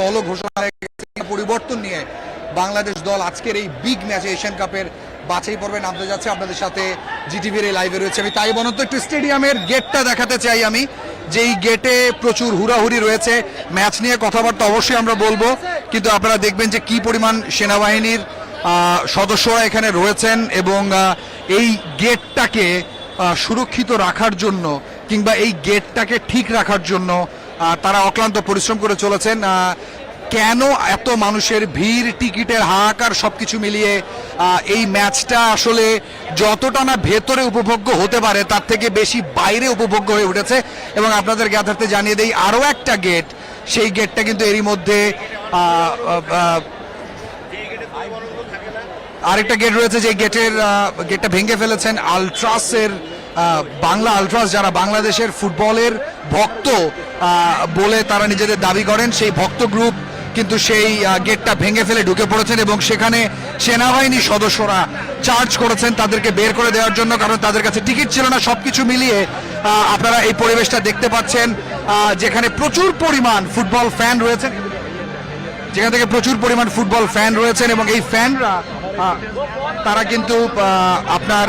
দলও ঘোষণা হয়ে গেছে। পরিবর্তন নিয়ে বাংলাদেশ দল আজকের এই বিগ ম্যাচে এশিয়ান কাপের বাছাই পর্বে নামতে যাচ্ছে। আপনাদের সাথে জিটিভির এই লাইভে রয়েছে আমি তাই বলতো একটু স্টেডিয়ামের গেটটা দেখাতে চাই আমি। যেই গেটে প্রচুর হুড়াহুড়ি রয়েছে, ম্যাচ নিয়ে কথাবার্তা অবশ্যই আমরা বলব। কিন্তু আপনারা দেখবেন যে কি পরিমাণ সেনাবাহিনীর সদস্যরা এখানে রয়েছেন এবং এই গেটটাকে সুরক্ষিত রাখার জন্য কিংবা এই গেটটাকে ঠিক রাখার জন্য তারা অক্লান্ত পরিশ্রম করে চলেছেন। কেন এত মানুষের ভিড়, টিকিটের হাহাকার সবকিছু মিলিয়ে এই ম্যাচটা আসলে যতটা না ভেতরে উপভোগ্য হতে পারে, তার থেকে বেশি বাইরে উপভোগ্য হয়ে উঠেছে। এবং আপনাদের জ্ঞাতার্থে জানিয়ে দেই আরও একটা গেট, সেই গেটটা কিন্তু এরই মধ্যে আরেকটা গেট রয়েছে, যে গেটের গেটটা ভেঙে ফেলেছেন আলট্রাসের বাংলা আলট্রাস যারা বাংলাদেশের ফুটবলের ভক্ত বলে তারা নিজেদের দাবি করেন, সেই ভক্ত গ্রুপ কিন্তু সেই গেটটা ভেঙে ফেলে ঢুকে পড়েছেন এবং সেখানে সেনাবাহিনীর সদস্যরা চার্জ করেছেন তাদেরকে বের করে দেওয়ার জন্য, কারণ তাদের কাছে টিকিট ছিল না সব কিছু মিলিয়ে আপনারা এই পরিবেশটা দেখতে পাচ্ছেন যেখানে প্রচুর পরিমাণ ফুটবল ফ্যান রয়েছেন। যেখান থেকে প্রচুর পরিমাণ ফুটবল ফ্যান রয়েছেন এবং এই ফ্যানরা তারা কিন্তু আপনার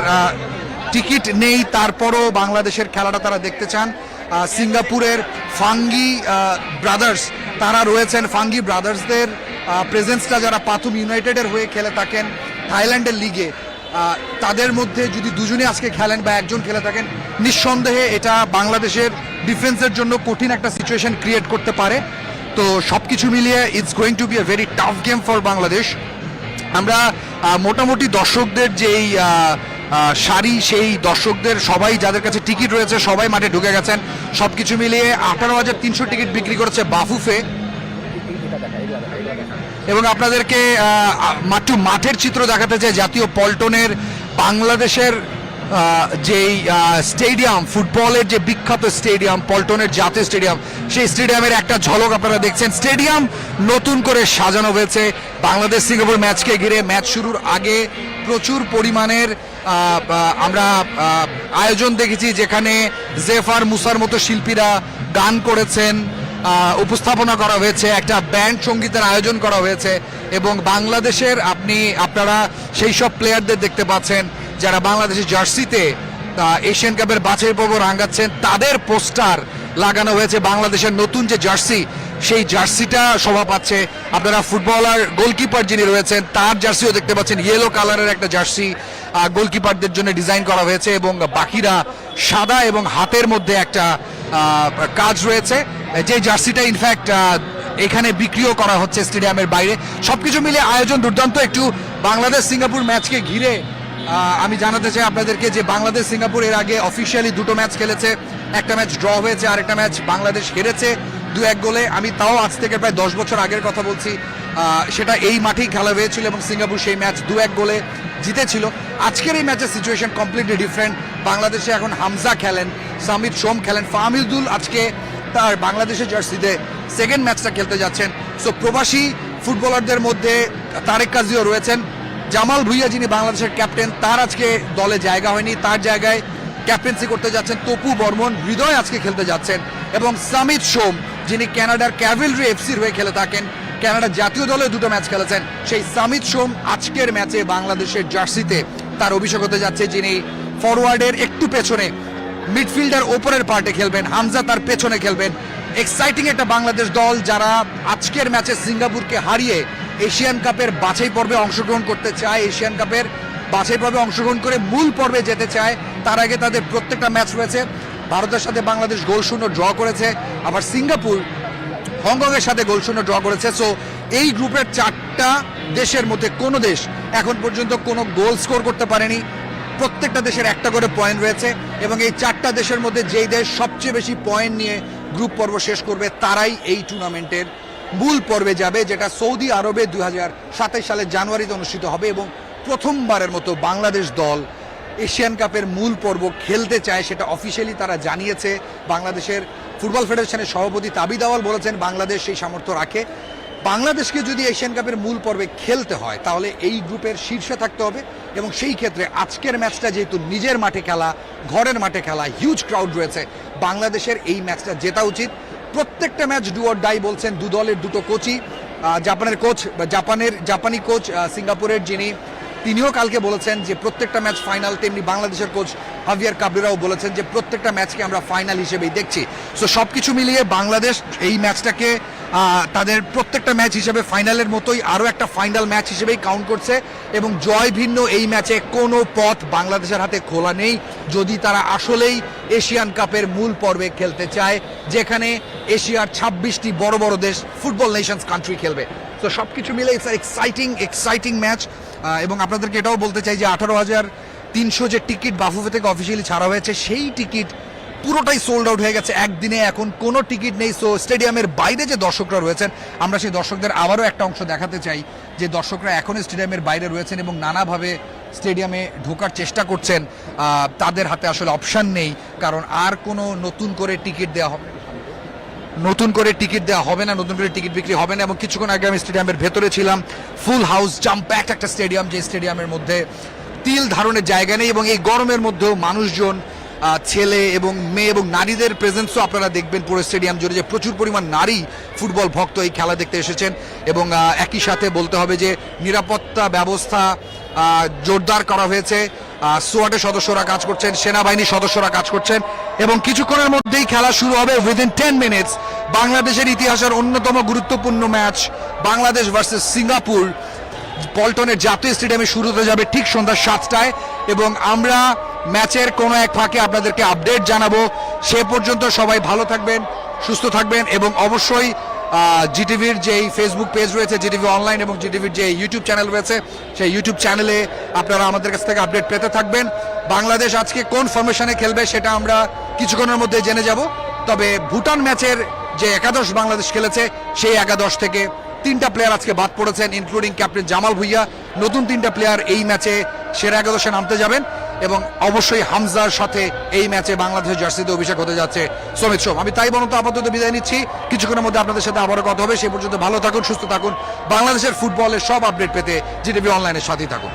টিকিট নেই, তারপরও বাংলাদেশের খেলাটা তারা দেখতে চান। সিঙ্গাপুরের ফাঙ্গি ব্রাদার্স তারা রয়েছেন ফাঙ্গি ব্রাদার্সদের প্রেজেন্সটা যারা পাথুম ইউনাইটেডের হয়ে খেলে থাকেন থাইল্যান্ডের লিগে। তাদের মধ্যে যদি দুজনে আজকে খেলেন বা একজন খেলে থাকেন, নিঃসন্দেহে এটা বাংলাদেশের ডিফেন্সের জন্য কঠিন একটা সিচুয়েশন ক্রিয়েট করতে পারে। তো সব কিছু মিলিয়ে it's going to be a very tough game for Bangladesh. আমরা মোটামুটি দর্শকদের যেই সারি সেই দর্শকদের, সবাই যাদের কাছে টিকিট রয়েছে, সবাই মাঠে ঢুকে গেছেন। সব কিছু মিলিয়ে আঠারো হাজার তিনশো টিকিট বিক্রি করেছে বাফুফে। এবং আপনাদেরকে মাঠের চিত্র দেখাতে চাই, জাতীয় পল্টনের বাংলাদেশের যেই স্টেডিয়াম ফুটবলের যে বিখ্যাত স্টেডিয়াম পল্টনের জাতীয় স্টেডিয়াম সেই স্টেডিয়ামের একটা ঝলক আপনারা দেখছেন। স্টেডিয়াম নতুন করে সাজানো হয়েছে। বাংলাদেশ সিঙ্গাপুর ম্যাচকে ঘিরে ম্যাচ শুরুর আগে প্রচুর পরিমাণের আমরা আয়োজন দেখেছি যেখানে জেফার মুসার মতো শিল্পীরা গান করেছেন উপস্থাপনা করা হয়েছে, একটা ব্যান্ড সঙ্গীতের আয়োজন করা হয়েছে এবং বাংলাদেশের আপনি, আপনারা সেই সব প্লেয়ারদের দেখতে পাচ্ছেন। যারা বাংলাদেশের জার্সিতে এশিয়ান কাপের বাছাই পর্ব রাঙ্গাচ্ছেন, তাদের পোস্টার লাগানো হয়েছে বাংলাদেশের নতুন যে জার্সি, সেই জার্সিটা শোভা পাচ্ছে। আপনারা ফুটবলার, গোলকিপার যিনি রয়েছেন, তার জার্সিও দেখতে পাচ্ছেন। ইয়েলো কালারের একটা জার্সি গোলকিপারদের জন্য ডিজাইন করা হয়েছে এবং বাকিরা সাদা এবং হাতের মধ্যে একটা কাজ রয়েছে। যে জার্সিটা ইনফ্যাক্ট এখানে বিক্রিও করা হচ্ছে স্টেডিয়ামের বাইরে। সবকিছু মিলে আয়োজন দুর্দান্ত। একটু বাংলাদেশ সিঙ্গাপুর ম্যাচকে ঘিরে আমি জানাতে চাই আপনাদেরকে যে বাংলাদেশ সিঙ্গাপুর এর আগে অফিসিয়ালি দুটো ম্যাচ খেলেছে। একটা ম্যাচ ড্র হয়েছে, আরেকটা ম্যাচ বাংলাদেশ হেরেছে দু এক গোলে। আমি তাও আজ থেকে প্রায় দশ বছর আগের কথা বলছি। সেটা এই মাঠেই খেলা হয়েছিল এবং সিঙ্গাপুর সেই ম্যাচ দু এক গোলে জিতেছিল। আজকের এই ম্যাচের সিচুয়েশন কমপ্লিটলি ডিফারেন্ট বাংলাদেশে এখন হামজা খেলেন, সামিদ সোম খেলেন, ফাহমিদুল আজকে তার বাংলাদেশের জার্সিতে সেকেন্ড ম্যাচটা খেলতে যাচ্ছেন। সো প্রবাসী ফুটবলারদের মধ্যে তারেক কাজিও রয়েছেন। জামাল ভুইয়া যিনি বাংলাদেশের ক্যাপ্টেন, তার আজকে দলে জায়গা হয়নি। তার জায়গায় ক্যাপ্টেন্সি করতে যাচ্ছেন তপু বর্মন, হৃদয় আজকে খেলতে যাচ্ছেন। এবং সামিত সোম, যিনি ক্যানাডার ক্যাভেলরি এফসির হয়ে খেলে থাকেন ক্যানাডার জাতীয় দলে দুটো ম্যাচ খেলেছেন। সেই সামিত সোম আজকের ম্যাচে বাংলাদেশের জার্সিতে তার অভিষেক হতে যাচ্ছে, যিনি ফরওয়ার্ডের একটু পেছনে মিডফিল্ডার ওপরের পার্টে খেলবেন, হামজা তার পেছনে খেলবেন। এক্সাইটিং একটা বাংলাদেশ দল যারা আজকের ম্যাচে সিঙ্গাপুরকে হারিয়ে এশিয়ান কাপের বাছাই পর্বে অংশগ্রহণ করতে চায় এশিয়ান কাপের বাছাই পর্বে অংশগ্রহণ করে মূল পর্বে যেতে চায়, তার আগে তাদের প্রত্যেকটা ম্যাচ রয়েছে। ভারতের সাথে বাংলাদেশ গোল শূন্য ড্র করেছে, আবার সিঙ্গাপুর হংকংয়ের সাথে গোল শূন্য ড্র করেছে। সো এই গ্রুপের চারটা দেশের মধ্যে কোনো দেশ এখন পর্যন্ত কোনো গোল স্কোর করতে পারেনি। প্রত্যেকটা দেশের একটা করে পয়েন্ট রয়েছে এবং এই চারটা দেশের মধ্যে যেই দেশ সবচেয়ে বেশি পয়েন্ট নিয়ে গ্রুপ পর্ব শেষ করবে, তারাই এই টুর্নামেন্টের মূল পর্বে যাবে, যেটা সৌদি আরবে দুই সালের জানুয়ারিতে অনুষ্ঠিত হবে এবং প্রথমবারের মতো বাংলাদেশ দল এশিয়ান কাপের মূল পর্ব খেলতে চায়, সেটা অফিসিয়ালি তারা জানিয়েছে। বাংলাদেশের ফুটবল ফেডারেশনের সভাপতি তাবি দাওয়াল বলেছেন, বাংলাদেশ সেই সামর্থ্য রাখে। বাংলাদেশকে যদি এশিয়ান কাপের মূল পর্বে খেলতে হয়, তাহলে এই গ্রুপের শীর্ষে থাকতে হবে এবং সেই ক্ষেত্রে আজকের ম্যাচটা যেহেতু নিজের মাঠে খেলা, ঘরের মাঠে খেলা হিউজ ক্রাউড রয়েছে, বাংলাদেশের এই ম্যাচটা জেতা উচিত। প্রত্যেকটা ম্যাচ ডু অর ডাই বলছেন দু দলের দুটো কোচই। জাপানের কোচ জাপানের, জাপানি কোচ সিঙ্গাপুরের যিনি, তিনিও কালকে বলেছেন যে প্রত্যেকটা ম্যাচ ফাইনাল, তেমনি বাংলাদেশের কোচ হাভিয়ার কাবরেরাও বলেছেন যে প্রত্যেকটা ম্যাচকে আমরা ফাইনাল হিসেবেই দেখছি। সো সব কিছু মিলিয়ে বাংলাদেশ এই ম্যাচটাকে তাদের প্রত্যেকটা ম্যাচ হিসেবে ফাইনালের মতোই আরও একটা ফাইনাল ম্যাচ হিসেবেই কাউন্ট করছে এবং জয় ভিন্ন এই ম্যাচে কোনো পথ বাংলাদেশের হাতে খোলা নেই। যদি তারা আসলেই এশিয়ান কাপের মূল পর্বে খেলতে চায়, যেখানে এশিয়ার ছাব্বিশটি বড় বড় দেশ ফুটবল নেশনস কান্ট্রি খেলবে। তো সব কিছু মিলে ইটস এক্সাইটিং এক্সাইটিং ম্যাচ এবং আপনাদেরকে এটাও বলতে চাই যে আঠারো হাজার তিনশো যে টিকিট বাফুফে থেকে অফিসিয়ালি ছাড়া হয়েছে, সেই টিকিট পুরোটাই সোল্ড আউট হয়ে গেছে একদিনে। এখন কোনো টিকিট নেই সো স্টেডিয়ামের বাইরে যে দর্শকরা রয়েছেন, আমরা সেই দর্শকদের আবারও একটা অংশ দেখাতে চাই, যে দর্শকরা এখনও স্টেডিয়ামের বাইরে রয়েছেন এবং নানাভাবে স্টেডিয়ামে ঢোকার চেষ্টা করছেন। তাদের হাতে আসলে অপশান নেই, কারণ আর কোনো নতুন করে টিকিট দেওয়া হবে নতুন করে টিকিট দেওয়া হবে না, নতুন করে টিকিট বিক্রি হবে না, এবং কিছুক্ষণ আগে আমি স্টেডিয়ামের ভেতরে ছিলাম ফুল হাউস জাম্প প্যাক একটা স্টেডিয়াম যে স্টেডিয়ামের মধ্যে তিল ধারণের জায়গা নেই, এবং এই গরমের মধ্যেও মানুষজন ছেলে এবং মেয়ে এবং নারীদের প্রেজেন্সও আপনারা দেখবেন পুরো স্টেডিয়াম জুড়ে যে প্রচুর পরিমাণ নারী ফুটবল ভক্ত এই খেলা দেখতে এসেছেন এবং একই সাথে বলতে হবে যে নিরাপত্তা ব্যবস্থা জোরদার করা হয়েছে। সোয়াটের সদস্যরা কাজ করছেন, সেনাবাহিনীর সদস্যরা কাজ করছেন এবং কিছুক্ষণের মধ্যেই খেলা শুরু হবে উইদিন টেন মিনিটস বাংলাদেশের ইতিহাসের অন্যতম গুরুত্বপূর্ণ ম্যাচ বাংলাদেশ ভার্সেস সিঙ্গাপুর। পল্টনের জাতীয় স্টেডিয়ামে শুরু হতে যাবে ঠিক সন্ধ্যা সাতটায় এবং আমরা ম্যাচের কোনো এক ফাঁকে আপনাদেরকে আপডেট জানাব। সে পর্যন্ত সবাই ভালো থাকবেন, সুস্থ থাকবেন এবং অবশ্যই জিটিভির যেই ফেসবুক পেজ রয়েছে জিটিভি অনলাইন এবং জিটিভির যে ইউটিউব চ্যানেল রয়েছে, সেই ইউটিউব চ্যানেলে আপনারা আমাদের কাছ থেকে আপডেট পেতে থাকবেন। বাংলাদেশ আজকে কোন ফরমেশনে খেলবে সেটা আমরা কিছুক্ষণের মধ্যে জেনে যাব। তবে ভুটান ম্যাচের যে একাদশ বাংলাদেশ খেলেছে, সেই একাদশ থেকে তিনটা প্লেয়ার আজকে বাদ পড়েছেন ইনক্লুডিং ক্যাপ্টেন জামাল ভুইয়া। নতুন তিনটা প্লেয়ার এই ম্যাচে সেরা একাদশে নামতে যাবেন। এবং অবশ্যই হামজার সাথে এই ম্যাচে বাংলাদেশের জার্সিতে অভিষেক হতে যাচ্ছে সমিত সোম। আমি তাই বলতো আপাতত বিদায় নিচ্ছি। কিছুক্ষণের মধ্যে আপনাদের সাথে আবারও কথা হবে। সে পর্যন্ত ভালো থাকুন, সুস্থ থাকুন। বাংলাদেশের ফুটবলের সব আপডেট পেতে জিটিভি অনলাইনের সাথেই থাকুন।